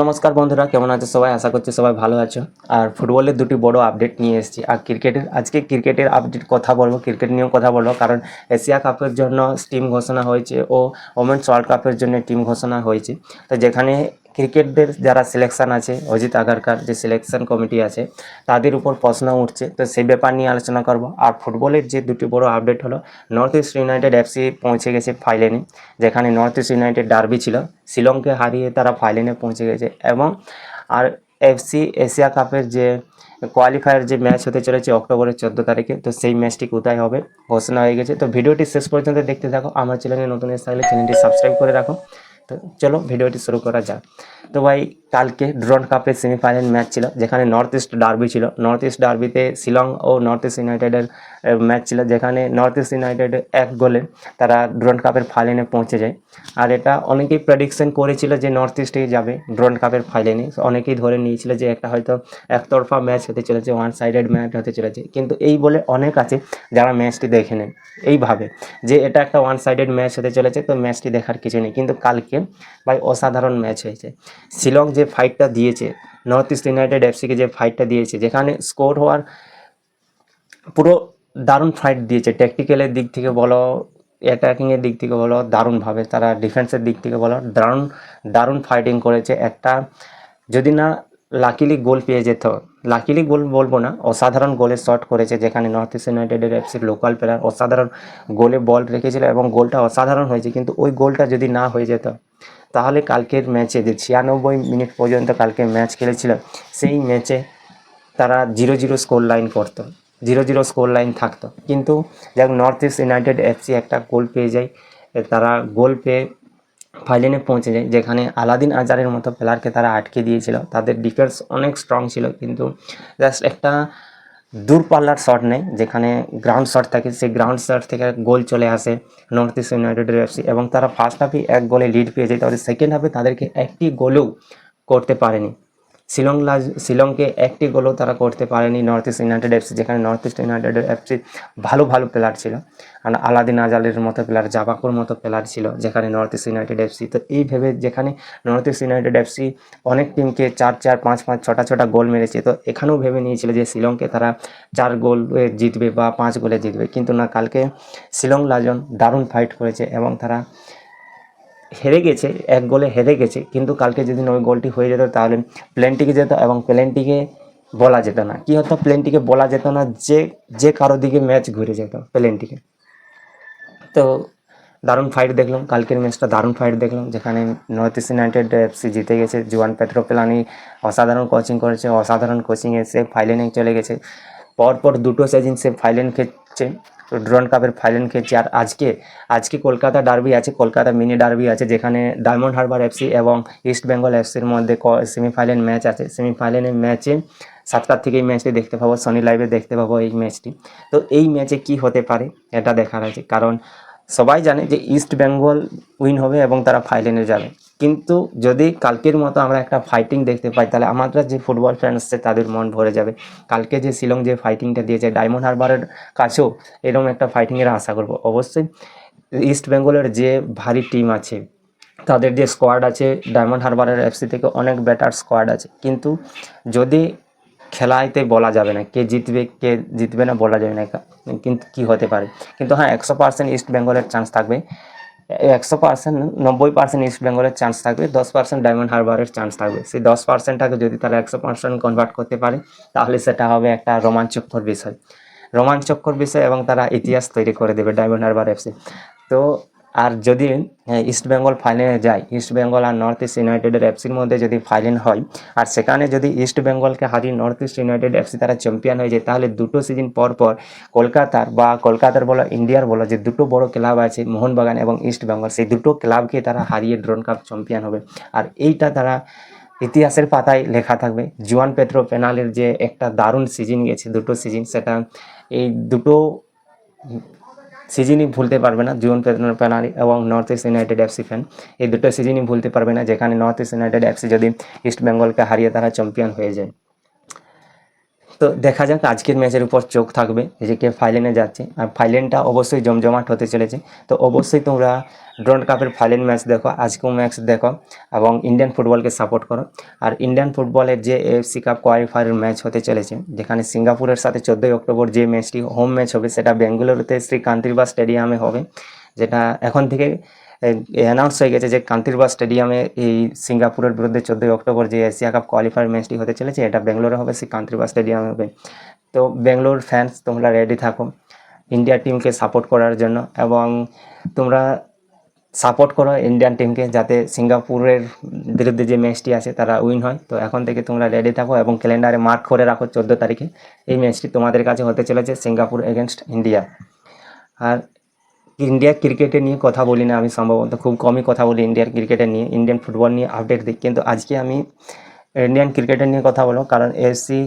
নমস্কার বন্ধুরা, কেমন আছে সবাই? আশা করছি সবাই ভালো আছো। আর ফুটবলের দুটি বড় আপডেট নিয়ে এসেছি। আর ক্রিকেটের, আজকে ক্রিকেটের আপডেট কথা বলব, ক্রিকেট নিয়েও কথা বলব। কারণ এশিয়া কাপের জন্য টিম ঘোষণা হয়েছে ও ওমেন্স ওয়ার্ল্ড কাপের জন্য টিম ঘোষণা হয়েছে। তো যেখানে ক্রিকেটদের যারা সিলেকশন আছে, অজিত আগারকার যে সিলেকশন কমিটি আছে, তাদের উপর প্রশ্ন উঠছে। তো সেই ব্যাপার নিয়ে আলোচনা করব। আর ফুটবলের যে দুটি বড় আপডেট হলো নর্থ ইস্ট ইউনাইটেড এফসি পৌঁছে গেছে ফাইনালে যেখানে নর্থ ইস্ট ইউনাইটেড ডার্বি ছিল। শিলংকে হারিয়ে তারা ফাইনালে পৌঁছে গেছে। এবং আর এফসি এশিয়া কাপের যে কোয়ালিফায়ার যে ম্যাচ হতে চলেছে অক্টোবরের চোদ্দ তারিখে, তো সেই ম্যাচটি কোথায় হবে, ঘোষণা হয়ে গেছে। তো ভিডিওটি শেষ পর্যন্ত দেখতে থাকো। আমার চ্যানেলে নতুন এসে থাকলে চ্যানেলটি সাবস্ক্রাইব করে রাখো। তো চলো ভিডিওটি শুরু করা যাক। তো ভাই, কালকে ড্রন কাপের সেমিফাইনাল ম্যাচ ছিল, যেখানে নর্থ ইস্ট ডার্বি ছিল। নর্থ ইস্ট ডার্বিতে শিলং ও নর্থ ইস্ট ইউনাইটেডের ম্যাচ ছিল, যেখানে নর্থ ইস্ট ইউনাইটেড এক গোলে তারা ড্রন কাপের ফাইনালে পৌঁছে যায়। আর এটা অনেকেই প্রেডিকশন করেছিল যে নর্থ ইস্টেই যাবে ড্রন কাপের ফাইনালে অনেকেই ধরে নিয়েছিল যে একটা হয়তো একতরফা ম্যাচ হতে চলেছে ওয়ান সাইডেড ম্যাচ হতে চলেছে। কিন্তু এই বলে অনেক আছে যারা ম্যাচটি দেখে নেন। এইভাবে যে এটা একটা ওয়ান সাইডেড ম্যাচ হতে চলেছে, তো ম্যাচটি দেখার কিছু নেই। কিন্তু কালকে ভাই অসাধারণ ম্যাচ হয়েছে। শিলং যে ফাইটটা দিয়েছে নর্থ ইস্ট ইউনাইটেড এফসিকে যে ফাইটটা দিয়েছে, যেখানে স্কোর হওয়ার পুরো দারুণ ফাইট দিয়েছে। ট্যাকটিক্যালের দিক থেকে বলো অ্যাটাকিংয়ের দিক থেকে বলো, দারুণভাবে তারা ডিফেন্সের দিক থেকে বলো, দারুণ দারুণ ফাইটিং করেছে। একটা যদি না লাকিলি গোল পেয়ে যেত। লাকিলি গোল বলব না, অসাধারণ গোলে শট করেছে যেখানে নর্থ ইস্ট ইউনাইটেডের এফসির লোকাল প্লেয়ার অসাধারণ গোলে বল রেখেছিল এবং গোলটা অসাধারণ হয়েছে, কিন্তু ওই গোলটা যদি না হয়ে যেত, তাহলে কালকের ম্যাচে যে ছিয়ানব্বই মিনিট পর্যন্ত কালকে ম্যাচ খেলেছিল, সেই ম্যাচে তারা জিরো জিরো স্কোর লাইন করতো। জিরো জিরো স্কোর লাইন থাকতো। কিন্তু যাক নর্থ ইস্ট ইউনাইটেড এফসি একটা গোল পেয়ে যায় তারা গোল পেয়ে ফাইনালে পৌঁছে যায়, যেখানে আলাদিন আজারের মতো প্লেয়ারকে তারা আটকে দিয়েছিল। তাদের ডিফেন্স অনেক স্ট্রং ছিল, কিন্তু জাস্ট একটা দূরপাল্লার শট নেয়, যেখানে গ্রাউন্ড শট থাকে। সেই গ্রাউন্ড শট থেকে গোল চলে আসে নর্থ ইস্ট ইউনাইটেডের এফসি এবং তারা ফার্স্ট হাফে এক গোলে লিড পেয়ে যায় তাদের সেকেন্ড হাফে তাদেরকে একটি গোলও করতে পারেনি। শিলং শিলংকে একটি গোলও তারা করতে পারেনি নর্থ ইস্ট ইউনাইটেড এফসি যেখানে নর্থ ইস্ট ইউনাইটেড এফসি ভালো ভালো প্লেয়ার ছিল। আর আলাদিন আজালের মতো প্লেয়ার জাবাকুর মতো প্লেয়ার ছিল যেখানে নর্থ ইস্ট ইউনাইটেড এফসি তো এই ভেবে যেখানে নর্থ ইস্ট ইউনাইটেড এফসি অনেক টিমকে চার চার, পাঁচ পাঁচ, ছটা ছটা গোল মেরেছে, তো এখানেও ভেবে নিয়েছিল যে শিলংকে তারা চার গোল জিতবে বা পাঁচ গোলে জিতবে। কিন্তু না, কালকে শিলং লাজন দারুণ ফাইট করেছে এবং তারা হেরে গেছে, এক গোলে হেরে গেছে, কিন্তু কালকে যদি ওই গোলটি হয়ে যেত তাহলে প্লেনটিকে যেত এবং প্লেনটিকে বলা যেত না। কি হতো? প্লেনটিকে বলা যেত না, যে যে কারও দিকে ম্যাচ ঘুরে যেত প্লেনটিকে। তো দারুণ ফাইট দেখলাম, কালকের ম্যাচটা দারুণ ফাইট দেখলাম, যেখানে নর্থ ইস্ট ইউনাইটেড এফসি জিতে গেছে, জুয়ান পেট্রো পেলানি অসাধারণ কোচিং করেছে, অসাধারণ কোচিং এসে ফাইলেনে চলে গেছে। পরপর দুটো সিজন সে ফাইনাল খেলছে। তো ড্রন কাপের ফাইনাল খেলছে আর আজকে আজকে কলকাতা ডার্বি আছে, কলকাতা মিনি ডার্বি আছে, যেখানে ডায়মন্ড হারবার এফসি এবং ইস্ট বেঙ্গল এফসির মধ্যে সেমিফাইনাল ম্যাচ আছে। সেমিফাইনালের ম্যাচে সাতটার থেকে এই ম্যাচটি দেখতে পাবো সনি লাইভে দেখতে পাবো এই ম্যাচটি তো এই ম্যাচে কি হতে পারে, এটা দেখার আছে। কারণ সবাই জানে যে ইস্ট বেঙ্গল উইন হবে এবং তারা ফাইনালে যাবে। কিন্তু যদি কালকের মতো আমরা একটা ফাইটিং দেখতে পাই, তাহলে আমরা যে ফুটবল ফ্যান্স আছে, তাদের মন ভরে যাবে। কালকে যে শিলং যে ফাইটিংটা দিয়েছে ডায়মন্ড হারবারের কাছেও এরকম একটা ফাইটিংয়ের আশা করব। অবশ্যই ইস্ট বেঙ্গলের যে ভারী টিম আছে, তাদের যে স্কোয়াড আছে ডায়মন্ড হারবারের এফসি থেকে অনেক বেটার স্কোয়াড আছে। কিন্তু যদি খেলাইতে বলা যাবে না। কে জিতবে কে জিতবে না বলা যাবে না। কিন্তু কি হতে পারে? কিন্তু হ্যাঁ একশো পার্সেন্ট ইস্ট বেঙ্গলের চান্স থাকবে। একশো পার্সেন্ট নব্বই পার্সেন্ট ইস্ট বেঙ্গলের চান্স থাকবে। দশ পার্সেন্ট ডায়মন্ড হারবারের চান্স থাকবে। সেই দশ পার্সেন্টটাকে যদি তারা একশো পার্সেন্ট কনভার্ট করতে পারে, তাহলে সেটা হবে একটা রোমাঞ্চকর বিষয়। রোমাঞ্চকর বিষয় এবং তারা ইতিহাস তৈরি করে দেবে ডায়মন্ড হারবার এফসি তো আর যদি ইস্ট বেঙ্গল ফাইনালে যায় ইস্ট বেঙ্গল আর নর্থ ইস্ট ইউনাইটেডের এফসির মধ্যে যদি ফাইনাল হয়, আর সেখানে যদি ইস্ট বেঙ্গলকে হারিয়ে নর্থ ইস্ট ইউনাইটেড এফসি তারা চ্যাম্পিয়ন হয়ে যায়, তাহলে দুটো সিজন পর পর কলকাতার বা কলকাতার বলো ইন্ডিয়ার বলো, যে দুটো বড় ক্লাব আছে, মোহনবাগান এবং ইস্ট বেঙ্গল সেই দুটো ক্লাবকে তারা হারিয়ে ড্রোন কাপ চ্যাম্পিয়ন হবে। আর এইটা তারা ইতিহাসের পাতায় লেখা থাকবে। জুয়ান পেট্রো পেনালের যে একটা দারুণ সিজন গেছে, দুটো সিজন সেটা এই দুটো সিজনই ভুলতে পারবে না জুন পেনারি এবং North East United FC fan. এই দুটো সিজনই ভুলতে পারবে না, যেখানে নর্থ ইস্ট ইউনাইটেড এফসি যদি ইস্ট বেঙ্গলকে হারিয়ে তারা চ্যাম্পিয়ন হয়ে যায়। তো দেখা যাক আজকের ম্যাচের উপর চোখ থাকবে যে কে ফাইনালে যাচ্ছে। আর ফাইনালটা অবশ্যই জমজমাট হতে চলেছে। তো অবশ্যই তোমরা ড্রোন কাপের ফাইনাল ম্যাচ দেখো, আজকেও ম্যাচ দেখো এবং ইন্ডিয়ান ফুটবলকে সাপোর্ট করো। আর ইন্ডিয়ান ফুটবলের যে এএফসি কাপ কোয়ালিফায়ার ম্যাচ হতে চলেছে, যেখানে সিঙ্গাপুরের সাথে চোদ্দোই অক্টোবর যে ম্যাচটি হোম ম্যাচ হবে, সেটা বেঙ্গালুরুতে শ্রী কান্তিরবা স্টেডিয়ামে হবে, যেটা এখন থেকে অ্যানাউন্স হয়ে গেছে যে কান্তিরবা স্টেডিয়ামে এই সিঙ্গাপুরের বিরুদ্ধে চোদ্দোই অক্টোবর যে এশিয়া কাপ কোয়ালিফায়ার ম্যাচটি হতে চলেছে, এটা বেঙ্গালোরে হবে, সেই কান্তিরবা স্টেডিয়ামে হবে। তো বেঙ্গালোর ফ্যান্স তোমরা রেডি থাকো ইন্ডিয়া টিমকে সাপোর্ট করার জন্য এবং তোমরা সাপোর্ট করো ইন্ডিয়ান টিমকে যাতে সিঙ্গাপুরের বিরুদ্ধে যে ম্যাচটি আছে, তারা উইন হয়। তো এখন থেকে তোমরা রেডি থাকো এবং ক্যালেন্ডারে মার্ক করে রাখো চোদ্দ তারিখে। এই ম্যাচটি তোমাদের কাছে হতে চলেছে সিঙ্গাপুর এগেনস্ট ইন্ডিয়া আর ইন্ডিয়ার ক্রিকেটে নিয়ে কথা বলি না আমি সম্ভবত। খুব কমই কথা বলি ইন্ডিয়ার ক্রিকেটে নিয়ে ইন্ডিয়ান ফুটবল নিয়ে আপডেট দিই। কিন্তু আজকে আমি ইন্ডিয়ান ক্রিকেটের নিয়ে কথা বলব, কারণ এসি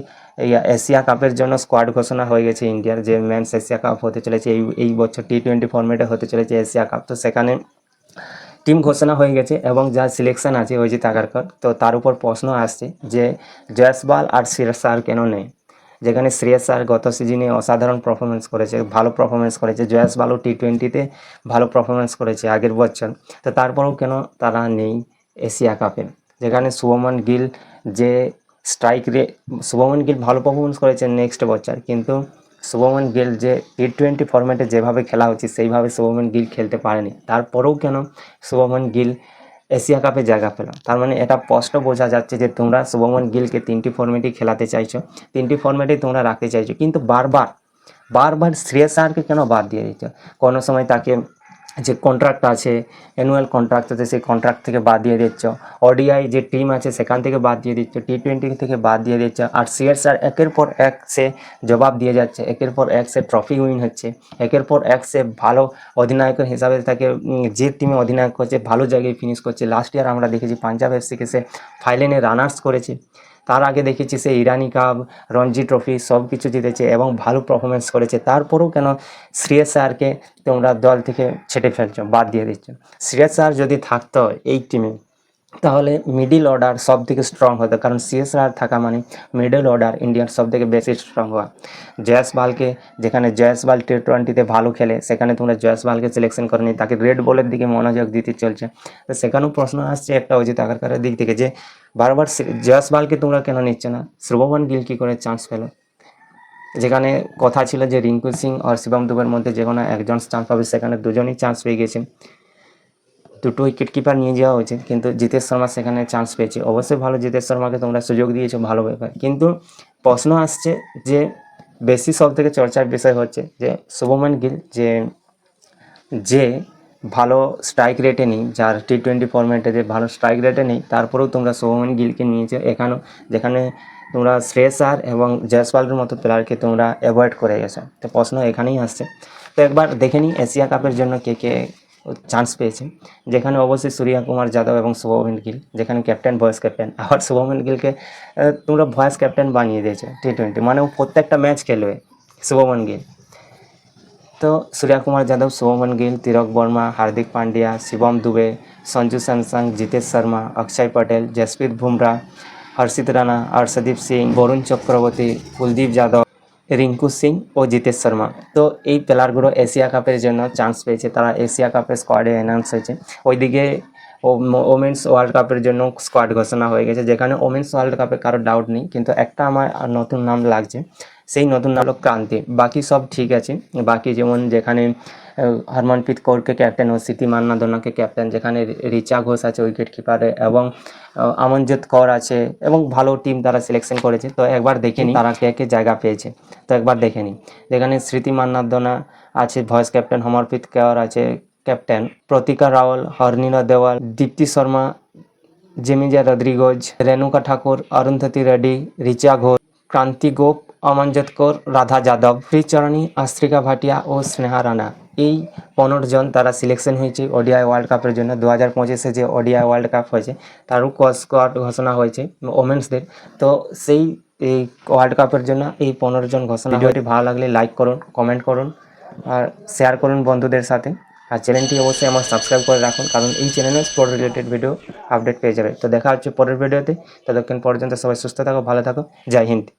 এশিয়া কাপের জন্য স্কোয়াড ঘোষণা হয়ে গেছে ইন্ডিয়ার যে ম্যানস এশিয়া কাপ হতে চলেছে, এই এই বছর টি টোয়েন্টি ফর্মেটে হতে চলেছে এশিয়া কাপ তো সেখানে টিম ঘোষণা হয়ে গেছে এবং যা সিলেকশন আছে অজিত আগারকর, তো তার উপর প্রশ্ন আসছে যে জয়সবাল আর স্যার কেন নেই? যেখানে শ্রেয়স স্যার গত সিজনে অসাধারণ পারফরমেন্স করেছে, ভালো পারফরমেন্স করেছে জয়াসবালও টি টোয়েন্টিতে ভালো পারফরমেন্স করেছে আগের বছর। তো তারপরেও কেন তারা নেই এশিয়া কাপে? যেখানে শুভমন গিল যে স্ট্রাইক রে শুভমন গিল ভালো পারফরমেন্স করেছে নেক্সট বছর, কিন্তু শুভমন গিল যে টি টোয়েন্টি ফরম্যাটে যেভাবে খেলা উচিত সেইভাবে শুভমন গিল খেলতে পারেনি। তারপরেও কেন শুভমন গিল এশিয়া কাপে জায়গা পেল। তার মানে এটা স্পষ্ট বোঝা যাচ্ছে যে তোমরা শুভমন গিলকে তিনটি ফর্মেটই খেলাতে চাইছো। তিনটি ফর্মেটেই তোমরা রাখতে চাইছো। কিন্তু বারবার বারবার শ্রেয়স আরকে কেন বাদ দিয়ে দিচ্ছ? কোনো সময় তাকে যে কন্ট্রাক্ট আছে অ্যানুয়াল কন্ট্রাক্ট আছে, সেই কন্ট্রাক্ট থেকে বাদ দিয়ে দিচ্ছ। ওডিআই যে টিম আছে, সেখান থেকে বাদ দিয়ে দিচ্ছ। টি টোয়েন্টি থেকে বাদ দিয়ে দিচ্ছ। আর সিএসআর একের পর এক সে জবাব দিয়ে যাচ্ছে। একের পর এক সে ট্রফি উইন হচ্ছে। একের পর এক সে ভালো অধিনায়কের হিসাবে তাকে যে টিমে অধিনায়ক করছে ভালো জায়গায় ফিনিশ করছে। লাস্ট ইয়ার আমরা দেখেছি পাঞ্জাব এফসিকে সে ফাইনালে রানার্স করেছে। তার আগে দেখেছি সে ইরানি কাপ, রঞ্জি ট্রফি সব কিছু জিতেছে এবং ভালো পারফরমেন্স করেছে। তারপরেও কেন শ্রেয়স স্যারকে তোমরা দল থেকে ছেটে ফেলছো, বাদ দিয়ে দিচ্ছ? শ্রেয়স স্যার যদি থাকতো এই টিমে তাহলে মিডিল অর্ডার সব থেকে স্ট্রং হতো কারণ সিএসআর থাকা মানে মিডল অর্ডার ইন্ডিয়ার সব থেকে বেশি স্ট্রং হওয়া জয়সবালকে যেখানে জয়সবাল টি টোয়েন্টিতে ভালো খেলে, সেখানে তোমরা জয়সবালকে সিলেকশন করনি তাকে রেড বলের দিকে মনোযোগ দিতে চলছে। তো সেখানেও প্রশ্ন আসছে একটা অজিত আগারকারের দিক থেকে যে, বারবার জয়সবালকে তোমরা কেন নিচ্ছ না? শুভমান গিল কী করে চান্স পেল? যেখানে কথা ছিল যে রিঙ্কু সিং আর শিবম দুবের মধ্যে যে কোনো একজন চান্স পাবে, সেখানে দুজনই চান্স পেয়ে গেছে। দুটো উইকেট কিপার নিয়ে যাওয়া উচিত কিন্তু জিতেশ শর্মা সেখানে চান্স পেয়েছে। অবশ্যই ভালো জিতেশ শর্মাকে তোমরা সুযোগ দিয়েছ, ভালো ব্যাপার। কিন্তু প্রশ্ন আসছে যে, বেশি সব থেকে চর্চার বিষয় হচ্ছে যে, শুভমান গিল যে যে ভালো স্ট্রাইক রেটে নেই, যার টি টোয়েন্টি ফরম্যাটে যে ভালো স্ট্রাইক রেটে নেই, তারপরেও তোমরা শুভমান গিলকে নিয়েছো এখানেও, যেখানে তোমরা শ্রেয়সার এবং জয়সওয়ালের মতো প্লেয়ারকে তোমরা অ্যাভয়েড করে গেছো। তো প্রশ্ন এখানেই আসছে। তো একবার দেখে নিই এশিয়া কাপের জন্য কে কে চান্স পেয়েছে। যেখানে অবশ্যই সূর্যা কুমার যাদব এবং শুভমান গিল, যেখানে ক্যাপ্টেন ভয়েস ক্যাপ্টেন আবার শুভমান গিলকে তোমরা ভয়েস ক্যাপ্টেন বানিয়ে দিয়েছে টি টোয়েন্টি মানে ও প্রত্যেকটা ম্যাচ খেলবে শুভমান গিল। তো সূর্যা কুমার যাদব, শুভমন গিল, তিলক বর্মা, হার্দিক পান্ডিয়া, শিবম দুবে, সঞ্জু স্যামসং, জিতেশ শর্মা, অক্ষয় পটেল, জসপ্রীত বুমরা, হর্ষিত রানা, হর্ষদীপ সিং, বরুণ চক্রবর্তী, কুলদীপ যাদব রিঙ্কু সিং ও জিতেশ শর্মা। তো এই প্লেয়ারগুলো এশিয়া কাপের জন্য চান্স পেয়েছে। তারা এশিয়া কাপের স্কোয়াডে অ্যানাউন্স হয়েছে। ওইদিকে ওমেন্স ওয়ার্ল্ড কাপের জন্য স্কোয়াড ঘোষণা হয়ে গেছে, যেখানে ওমেন্স ওয়ার্ল্ড কাপে কারও ডাউট নেই। কিন্তু একটা আমার নতুন নাম লাগছে। সেই নতুন নাম হলো ক্রান্তি। বাকি সব ঠিক আছে। বাকি যেমন যেখানে হরমনপ্রীত কৌরকে ক্যাপ্টেন ও স্মৃতি মান্না দোনাকে ক্যাপ্টেন যেখানে রিচা ঘোষ আছে উইকেট কিপারে এবং আমনজিৎ কর আছে, এবং ভালো টিম তারা সিলেকশন করেছে। তো একবার দেখে নিই তারা কে কে জায়গা পেয়েছে। তো একবার দেখে নিই। যেখানে স্মৃতি মান্নাদোনা আছে ভয়েস ক্যাপ্টেন হমরপ্রীত কেওয়ার আছে ক্যাপ্টেন প্রতিকা রাওয়াল, হরনীলা দেওয়াল, দীপ্তি শর্মা, জেমিজা রদ্রিগোজ, রেণুকা ঠাকুর, অরুন্ধতী রেড্ডি রিচা ঘোষ, ক্রান্তি গোপ অমনজত কৌর, রাধা যাদব শ্রীচরণী আস্ত্রিকা ভাটিয়া ও স্নেহা রানা। এই পনেরো জন তারা সিলেকশন হয়েছে ওডিআই ওয়ার্ল্ড কাপের জন্য। দু হাজার পঁচিশে যে ওডিআই ওয়ার্ল্ড কাপ হয়েছে তারও স্কোয়াড ঘোষণা হয়েছে ওমেন্সদের তো সেই, এই ওয়ার্ল্ড কাপের জন্য এই পনেরো জন ঘোষণা ভিডিওটি ভালো লাগলে লাইক করুন কমেন্ট করুন আর শেয়ার করুন বন্ধুদের সাথে। আর চ্যানেলটি অবশ্যই আমার সাবস্ক্রাইব করে রাখুন, কারণ এই চ্যানেলে স্পোর্ট রিলেটেড ভিডিও আপডেট পেয়ে যাবে। তো দেখা হচ্ছে পরের ভিডিওতে ততক্ষণ পর্যন্ত সবাই সুস্থ থাকো, ভালো থাকো। জয় হিন্দ।